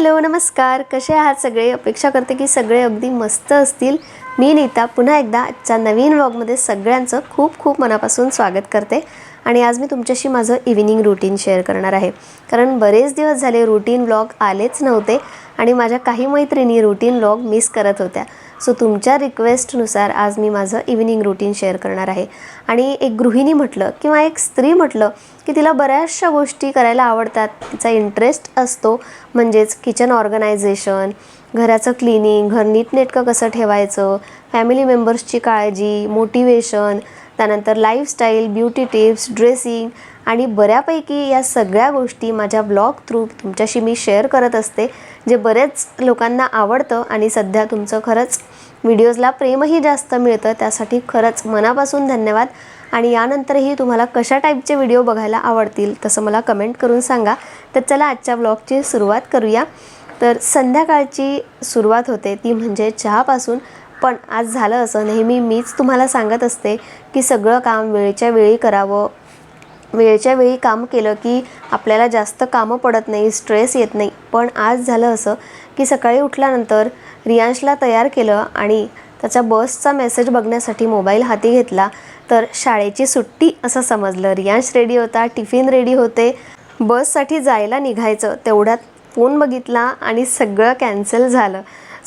Hello नमस्कार. कसे आहात सगळे? अपेक्षा करते की सगळे अगदी मस्त असतील. मी नीता पुन्हा एकदा आजच्या नवीन व्लॉगमध्ये सगळ्यांचं खूप खूप मनापासून स्वागत करते. आणि आज मी तुमच्याशी माझं इव्हिनिंग रुटीन शेअर करणार आहे. कारण बरेच दिवस झाले रुटीन ब्लॉग आलेच नव्हते आणि माझ्या काही मैत्रिणी रुटीन ब्लॉग मिस करत होत्या. सो तुमच्या रिक्वेस्टनुसार आज मी माझं इव्हिनिंग रुटीन शेअर करणार आहे. आणि एक गृहिणी म्हटलं किंवा एक स्त्री म्हटलं की तिला बऱ्याचशा गोष्टी करायला आवडतात. तिचा इंटरेस्ट असतो म्हणजेच किचन ऑर्गनायझेशन घराचं क्लिनिंग घर नीटनेटकं कसं ठेवायचं फॅमिली मेंबर्सची काळजी मोटिवेशन त्यानंतर लाईफस्टाईल ब्युटी टिप्स ड्रेसिंग आणि बऱ्यापैकी या सगळ्या गोष्टी माझ्या ब्लॉग थ्रू तुमच्याशी मी शेअर करत असते जे बरेच लोकांना आवडतं आणि सध्या तुमचं खरंच व्हिडिओजला प्रेमही जास्त मिळतं त्यासाठी खरंच मनापासून धन्यवाद. आणि यानंतरही तुम्हाला कशा टाईपचे व्हिडिओ बघायला आवडतील तसं मला कमेंट करून सांगा. तर चला आजच्या ब्लॉगची सुरुवात करूया. तर संध्याकाळची सुरुवात होते ती म्हणजे चहापासून. पण आज झालं असं नेहमी मीच तुम्हाला सांगत असते की सगळं काम वेळच्या वेळी करावं. वेळच्या वेळी काम केलं की आपल्याला जास्त कामं पडत नाही स्ट्रेस येत नाही. पण आज झालं असं की सकाळी उठल्यानंतर रियांशला तयार केलं आणि त्याच्या बसचा मेसेज बघण्यासाठी मोबाईल हाती घेतला तर शाळेची सुट्टी असं समजलं. रियांश रेडी होता टिफिन रेडी होते. बससाठी जायला निघायचं. तेवढ्यात फोन बघितला आणि सगळं कॅन्सल झालं.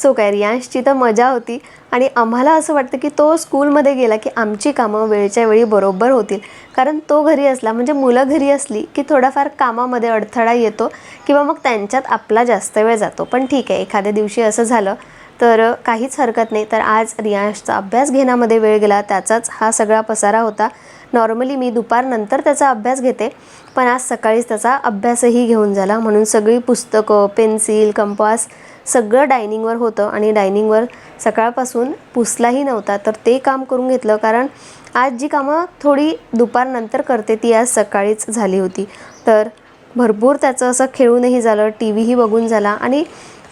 सो काय? रियांशची तर मजा होती. आणि आम्हाला असं वाटतं की तो स्कूलमध्ये गेला की आमची कामं वेळच्या वेळी बरोबर होतील. कारण तो घरी असला म्हणजे मुलं घरी असली की थोडाफार कामामध्ये अडथळा येतो किंवा मग त्यांच्यात आपला जास्त वेळ जातो. पण ठीक आहे एखाद्या दिवशी असं झालं तर काहीच हरकत नाही. तर आज रियांशचा अभ्यास घेण्यामध्ये वेळ गेला. त्याचाच हा सगळा पसारा होता. नॉर्मली मी दुपारनंतर त्याचा अभ्यास घेते पण आज सकाळीच त्याचा अभ्यासही घेऊन झाला. म्हणून सगळी पुस्तकं पेन्सिल कंपास सगळं डायनिंगवर होतं आणि डायनिंगवर सकाळपासून पुसलाही नव्हता. तर ते काम करून घेतलं कारण आज जी कामं थोडी दुपारनंतर करते ती आज सकाळीच झाली होती. तर भरपूर त्याचं असं खेळूनही झालं टी व्हीही बघून झाला आणि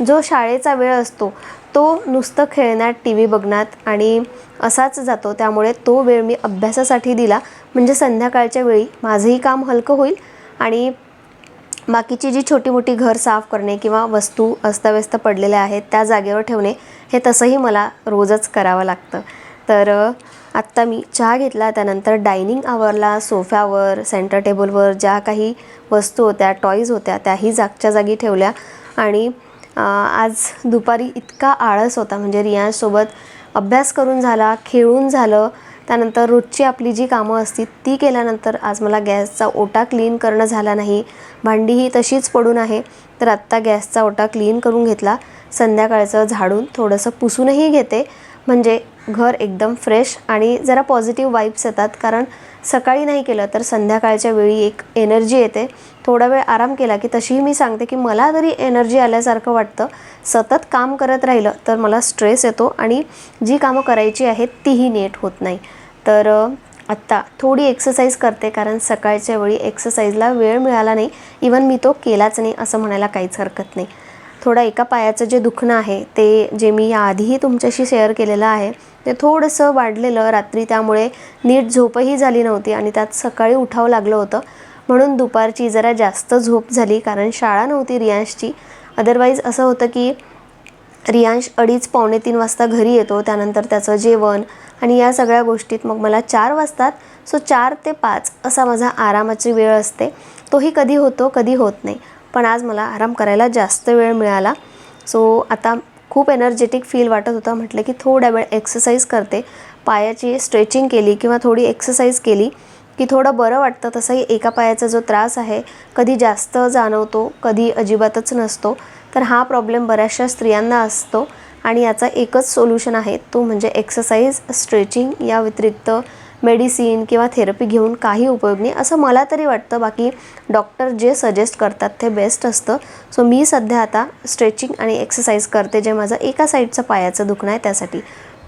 जो शाळेचा वेळ असतो तो नुसतं खेळण्यात टी व्ही बघण्यात आणि असाच जातो. त्यामुळे तो वेळ मी अभ्यासासाठी दिला. म्हणजे संध्याकाळच्या वेळी माझंही काम हलकं होईल आणि बाकीची जी छोटी मोठी घर साफ करणे किंवा वस्तू अस्ताव्यस्त पडलेल्या आहेत त्या जागेवर ठेवणे हे तसंही मला रोजच करावं लागतं. तर आत्ता मी चहा घेतला त्यानंतर डायनिंग आवरला सोफ्यावर सेंटर टेबलवर ज्या काही वस्तू होत्या टॉईज होत्या त्याही जागच्या जागी ठेवल्या. आणि आज दुपारी इतका आळस होता म्हणजे रियांसोबत अभ्यास करून झाला खेळून झालं त्यानंतर रोजची आपली जी कामं असतील ती केल्यानंतर आज मला गॅसचा ओटा क्लीन करणं झाला नाही. भांडीही तशीच पडून आहे. तर आत्ता गॅसचा ओटा क्लीन करून घेतला. संध्याकाळचं झाडून थोडंसं पुसूनही घेते. म्हणजे घर एकदम फ्रेश आणि जरा पॉझिटिव्ह वाईब्स येतात. कारण सकाळी नाही केलं तर संध्याकाळच्या वेळी एक एनर्जी येते. थोडा वेळ आराम केला की तशीही मी सांगते की मला तरी एनर्जी आल्यासारखं वाटतं सतत काम करत राहिलं तर मला स्ट्रेस येतो आणि जी कामं करायची आहेत तीही नीट होत नाही. तर आत्ता थोडी एक्सरसाइज करते कारण सकाळच्या वेळी एक्सरसाइजला वेळ मिळाला नाही. इवन मी तो केलाच नाही असं म्हणायला काहीच हरकत नाही. थोडं एका पायाचं जे दुखणं आहे ते जे मी याआधीही तुमच्याशी शेअर केलेलं आहे ते थोडंसं वाढलेलं रात्री त्यामुळे नीट झोपही झाली नव्हती आणि त्यात सकाळी उठावं लागलं होतं. म्हणून दुपारची जरा जास्त झोप झाली कारण शाळा नव्हती रियांशची. अदरवाईज असं होतं की रियांश अडीच पावणे तीन वाजता घरी येतो त्यानंतर त्याचं जेवण आणि या सगळ्या गोष्टीत मग मला चार वाजतात. सो चार ते पाच असा माझा आरामाची वेळ असते. तोही कधी होतो कधी होत नाही. पण आज मला आराम करायला जास्त वेळ मिळाला. सो आता खूप एनर्जेटिक फील वाटत होतं. म्हटलं की थोड्या वेळ एक्सरसाइज करते. पायाची स्ट्रेचिंग केली किंवा थोडी एक्सरसाइज केली की थोडं बरं वाटतं. तसंही एका पायाचा जो त्रास आहे कधी जास्त जाणवतो कधी अजिबातच नसतो. तर हा प्रॉब्लेम बऱ्याचशा स्त्रियांना असतो. आणि याचा एकच सोल्युशन आहे तो म्हणजे एक्सरसाइज स्ट्रेचिंग या व्यतिरिक्त मेडिसिन किंवा थेरपी घेऊन काही उपयोग नाही असं मला तरी वाटतं. बाकी डॉक्टर जे सजेस्ट करतात ते बेस्ट असतं. सो मी सध्या आता स्ट्रेचिंग आणि एक्सरसाइज करते जे माझं एका साईडचं पायाचं दुखणं आहे त्यासाठी.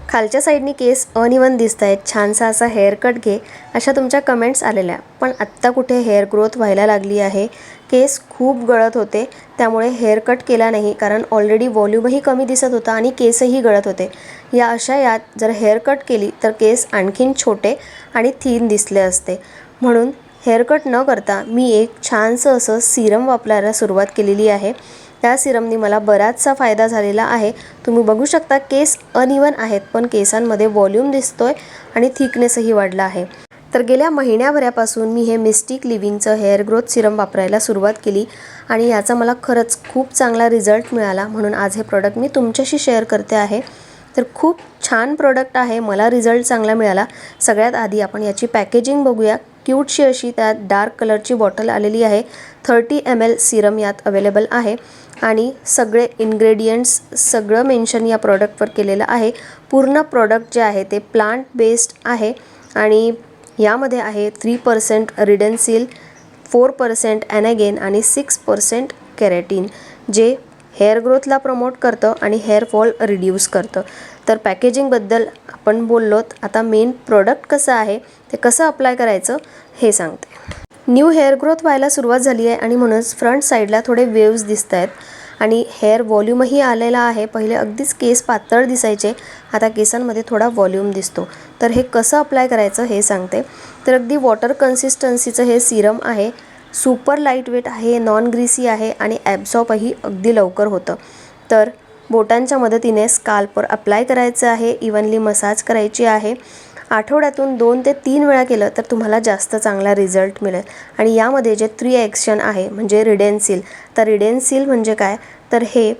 खालच्या साईडनी केस अनइवन दिसत आहेत. छानसा असा हेअरकट घे अशा तुमच्या कमेंट्स आलेल्या. पण आत्ता कुठे हेअर ग्रोथ व्हायला लागली आहे? केस खूप गळत होते. त्यामुळे हेअर कट केला नाही कारण ऑलरेडी व्हॉल्यूमही कमी दिसत होता आणि केसही गळत होते. या अशा यात जर हेअर कट केली तर केस आणखीन छोटे आणि थीन दिसले असते. म्हणून हेअर कट न करता मी एक छानसं असं सिरम वापरायला सुरुवात केलेली आहे. त्या सिरमनी मला बराचसा फायदा झालेला आहे. तुम्ही बघू शकता केस अनइवन आहेत पण केसांमध्ये व्हॉल्यूम दिसतोय आणि थिकनेसही वाढला आहे. तर गेल्या महिन्याभरापासून मी हे मिस्टिक लिव्हिंगचं हेअर ग्रोथ सिरम वापरायला सुरुवात केली आणि याचा मला खरंच खूप चांगला रिझल्ट मिळाला. म्हणून आज हे प्रॉडक्ट मी तुमच्याशी शेअर करते आहे. तर खूप छान प्रोडक्ट आहे. मला रिझल्ट चांगला मिळाला. सगळ्यात आधी आपण याची पॅकेजिंग बघूया. क्यूटशी अशी त्यात डार्क कलरची बॉटल आलेली आहे. थर्टी एम एल सिरम यात अवेलेबल आहे. आणि सगळे इन्ग्रेडियंट्स सगळं मेन्शन या प्रॉडक्टवर केलेलं आहे. पूर्ण प्रॉडक्ट जे आहे ते प्लांट बेस्ड आहे. आणि यामध्ये आहे three percent redensyl four percent anagain आणि सिक्स पर्सेंट कॅरेटीन जे हेअर ग्रोथला प्रमोट करतं आणि हेअर फॉल रिड्यूस करतं. तर पॅकेजिंगबद्दल आपण बोललोत. आता मेन प्रोडक्ट कसं आहे ते कसं अप्लाय करायचं हे सांगते. न्यू हेअर ग्रोथ व्हायला सुरुवात झाली आहे आणि म्हणूनच फ्रंट साईडला थोडे वेव्ज दिसत आहेत आणि हेअर व्हॉल्यूमही आलेला आहे. पहिले अगदीच केस पातळ दिसायचे. आता केसांमध्ये थोडा व्हॉल्यूम दिसतो. तर हे कसं अप्लाय करायचं हे सांगते. तर अगदी वॉटर कन्सिस्टन्सीचं हे सिरम आहे. सुपर लाइट वेट आहे नॉन ग्रीसी आहे आणि ॲब्झॉर्बही अगदी लवकर होतं. तर बोटांच्या मदतीने स्काल्पवर अप्लाय करायचं आहे. इवनली मसाज करायची आहे. आठवड्यातून दोन ते तीन वेळा केलं तर तुम्हाला जास्त चांगला रिझल्ट मिळेल. आणि यामध्ये जे थ्री ॲक्शन आहे म्हणजे रिडेन्सिल तर रिडेन्सिल म्हणजे काय? तर हे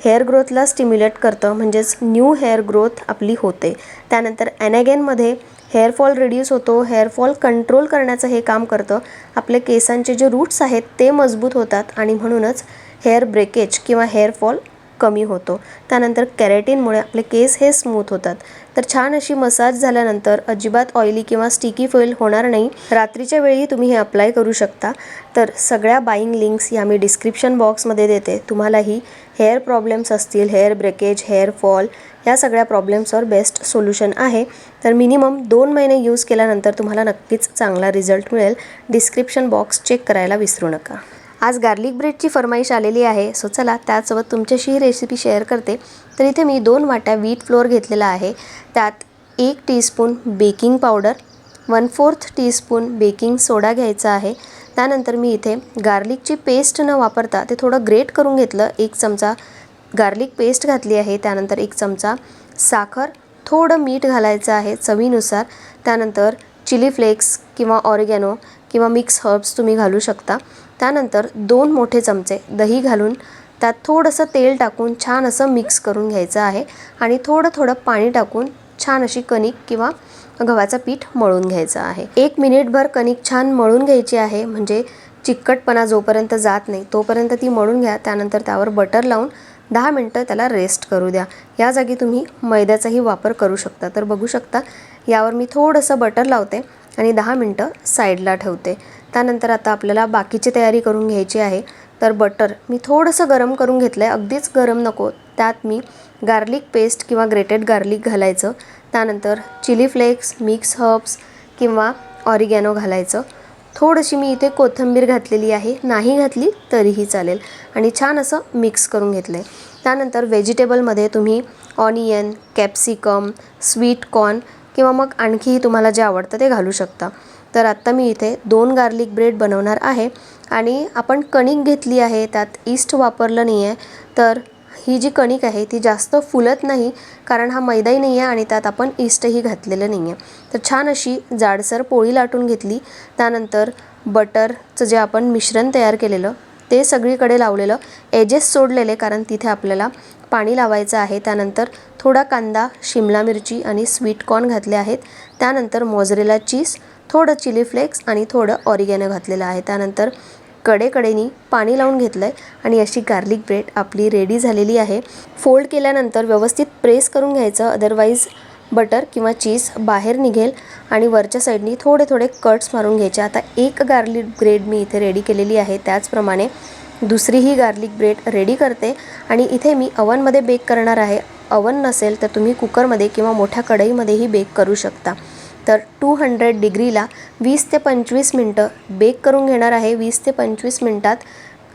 हेअर ग्रोथला स्टिम्युलेट करतं म्हणजेच न्यू हेअर ग्रोथ आपली होते. त्यानंतर ॲनॅगेनमध्ये हेअरफॉल रिड्यूस होतो हेअरफॉल कंट्रोल करण्याचं हे काम करतं. आपले केसांचे जे रूट्स आहेत ते मजबूत होतात आणि म्हणूनच हेअर ब्रेकेज किंवा हेअरफॉल कमी होतो. त्यानंतर कॅरेटीनमुळे आपले केस हे स्मूथ होतात. तर छान अशी मसाज झाल्यानंतर अजिबात ऑइली किंवा स्टिकी फॉईल होणार नाही. रात्रीच्या वेळी तुम्ही हे अप्लाय करू शकता. तर सगळ्या बाईंग लिंक्स या मी डिस्क्रिप्शन बॉक्समध्ये देते. तुम्हालाही हेअर प्रॉब्लेम्स असतील हेअर ब्रेकेज हेअर फॉल या सगळ्या प्रॉब्लेम्सवर बेस्ट सोल्युशन आहे. तर मिनिमम दोन महिने यूज केल्यानंतर तुम्हाला नक्कीच चांगला रिझल्ट मिळेल. डिस्क्रिप्शन बॉक्स चेक करायला विसरू नका. आज गार्लिक ब्रेडची फरमाईश आलेली आहे. सो चला त्यासोबत तुमच्याशी ही रेसिपी शेअर करते. तर इथे मी दोन वाट्या व्हीट फ्लोअर घेतलेला आहे. त्यात एक teaspoon baking powder one fourth teaspoon baking soda घ्यायचा आहे. त्यानंतर मी इथे गार्लिकची पेस्ट न वापरता ते थोडं ग्रेट करून घेतलं. एक चमचा गार्लिक पेस्ट घातली आहे. त्यानंतर एक चमचा साखर थोडं मीठ घालायचं आहे चवीनुसार. त्यानंतर चिली फ्लेक्स किंवा ऑरिगॅनो किंवा मिक्स हर्ब्स तुम्ही घालू शकता. त्यानंतर दोन मोठे चमचे दही घालून त्यात थोडंसं तेल टाकून छान असं मिक्स करून घ्यायचं आहे आणि थोडं थोडं पाणी टाकून छान अशी कणिक किंवा गव्हाचं पीठ मळून घ्यायचं आहे. एक मिनिटभर कणिक छान मळून घ्यायची आहे म्हणजे चिकटपणा जोपर्यंत जात नाही तोपर्यंत ती मळून घ्या. त्यानंतर त्यावर बटर लावून दहा मिनटं त्याला रेस्ट करू द्या. या जागी तुम्ही मैद्याचाही वापर करू शकता. तर बघू शकता यावर मी थोडंसं बटर लावते आणि दहा मिनटं साईडला ठेवते. त्यानंतर आता आपल्याला बाकीची तयारी करून घ्यायची आहे. तर बटर मी थोडंसं गरम करून घेतलं आहे अगदीच गरम नको. त्यात मी गार्लिक पेस्ट किंवा ग्रेटेड गार्लिक घालायचं. त्यानंतर चिली फ्लेक्स मिक्स हर्ब्स किंवा ऑरिगॅनो घालायचं. थोडीशी मी इथे कोथिंबीर घातलेली आहे. नाही घातली तरीही चालेल. आणि छान असं मिक्स करून घेतलं आहे त्यानंतर व्हेजिटेबलमध्ये तुम्ही ऑनियन कॅप्सिकम स्वीट कॉर्न किंवा मग आणखीही तुम्हाला जे आवडतं ते घालू शकता. तर आत्ता मी इथे दोन गार्लिक ब्रेड बनवणार आहे. आणि आपण कणिक घेतली आहे त्यात ईस्ट वापरलं नाही आहे तर ही जी कणिक आहे ती जास्त फुलत नाही कारण हा मैदाही नाही आहे आणि त्यात आपण ईस्टही घातलेलं नाही आहे तर छान अशी जाडसर पोळी लाटून घेतली. त्यानंतर बटरचं जे आपण मिश्रण तयार केलेलं ते सगळीकडे लावलेलं. एजेस सोडलेले कारण तिथे आपल्याला पाणी लावायचं आहे. त्यानंतर थोडा कांदा शिमला मिरची आणि स्वीट कॉर्न घातले आहेत. त्यानंतर मोजरेला चीज थोडं चिली फ्लेक्स आणि थोडं ऑरिगॅनो घातलेलं आहे. त्यानंतर कडेकडेनी पाणी लावून घेतलं आहे आणि अशी गार्लिक ब्रेड आपली रेडी झालेली आहे. फोल्ड केल्यानंतर व्यवस्थित प्रेस करून घ्यायचं. अदरवाईज बटर किंवा चीज बाहेर निघेल आणि वरच्या साईडनी थोडे थोडे कट्स मारून घ्यायचे. आता एक गार्लिक ब्रेड मी इथे रेडी केलेली आहे. त्याचप्रमाणे दुसरीही गार्लिक ब्रेड रेडी करते आणि इथे मी अवनमध्ये बेक करणार आहे. अवन नसेल तर तुम्ही कुकरमध्ये किंवा मोठ्या कढईमध्येही बेक करू शकता. तर टू हंड्रेड डिग्रीला वीस ते पंचवीस मिनटं बेक करून घेणार आहे. वीस ते पंचवीस मिनटात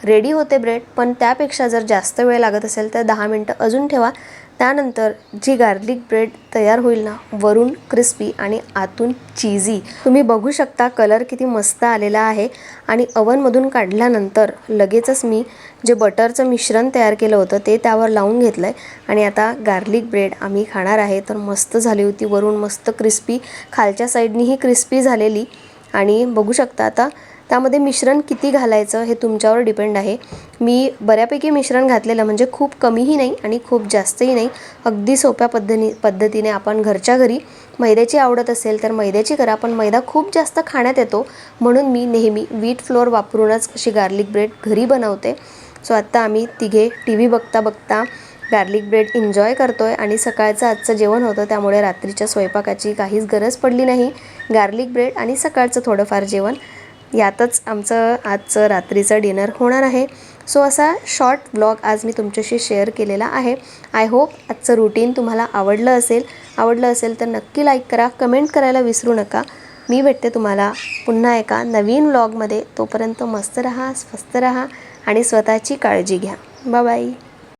रेडी होते ब्रेड पण त्यापेक्षा जर जास्त वेळ लागत असेल तर दहा मिनटं अजून ठेवा. त्यानंतर जी गार्लिक ब्रेड तयार होईल ना वरून क्रिस्पी आणि आतून चीजी तुम्ही बघू शकता कलर किती मस्त आलेला आहे. आणि अवनमधून काढल्यानंतर लगेचच मी जे बटरचं मिश्रण तयार केलं होतं ते त्यावर लावून घेतलं आहे आणि आता गार्लिक ब्रेड आम्ही खाणार आहे. तर मस्त झाली होती वरून मस्त क्रिस्पी. खालच्या साईडनीही क्रिस्पी झालेली. आणि बघू शकता आता त्यामध्ये मिश्रण किती घालायचं हे तुमच्यावर डिपेंड आहे. मी बऱ्यापैकी मिश्रण घातलेलं म्हणजे खूप कमीही नाही आणि खूप जास्तही नाही. अगदी सोप्या पद्धती पद्धतीने आपण घरच्या घरी मैद्याची आवडत असेल तर मैद्याची करा पण मैदा खूप जास्त खाण्यात येतो. म्हणून मी नेहमी व्हीट फ्लोअर वापरूनच अशी गार्लिक ब्रेड घरी बनवते. सो आत्ता आम्ही तिघे टी व्ही बघता बघता गार्लिक ब्रेड एन्जॉय करतो आहे आणि सकाळचं आजचं जेवण होतं त्यामुळे रात्रीच्या स्वयंपाकाची काहीच गरज पडली नाही. गार्लिक ब्रेड आणि सकाळचं थोडंफार जेवण यातच आमचं आजचं रात्रीचं डिनर होणार आहे. सो असा शॉर्ट ब्लॉग आज मी तुमच्याशी शेअर केलेला आहे. आय होप आजचं रुटीन तुम्हाला आवडलं असेल. आवडलं असेल तर नक्की लाईक करा कमेंट करायला विसरू नका. मी भेटते तुम्हाला पुन्हा एका नवीन व्लॉगमध्ये तोपर्यंत मस्त रहा स्वस्त रहा. आणि स्वतःची काळजी घ्या. बाय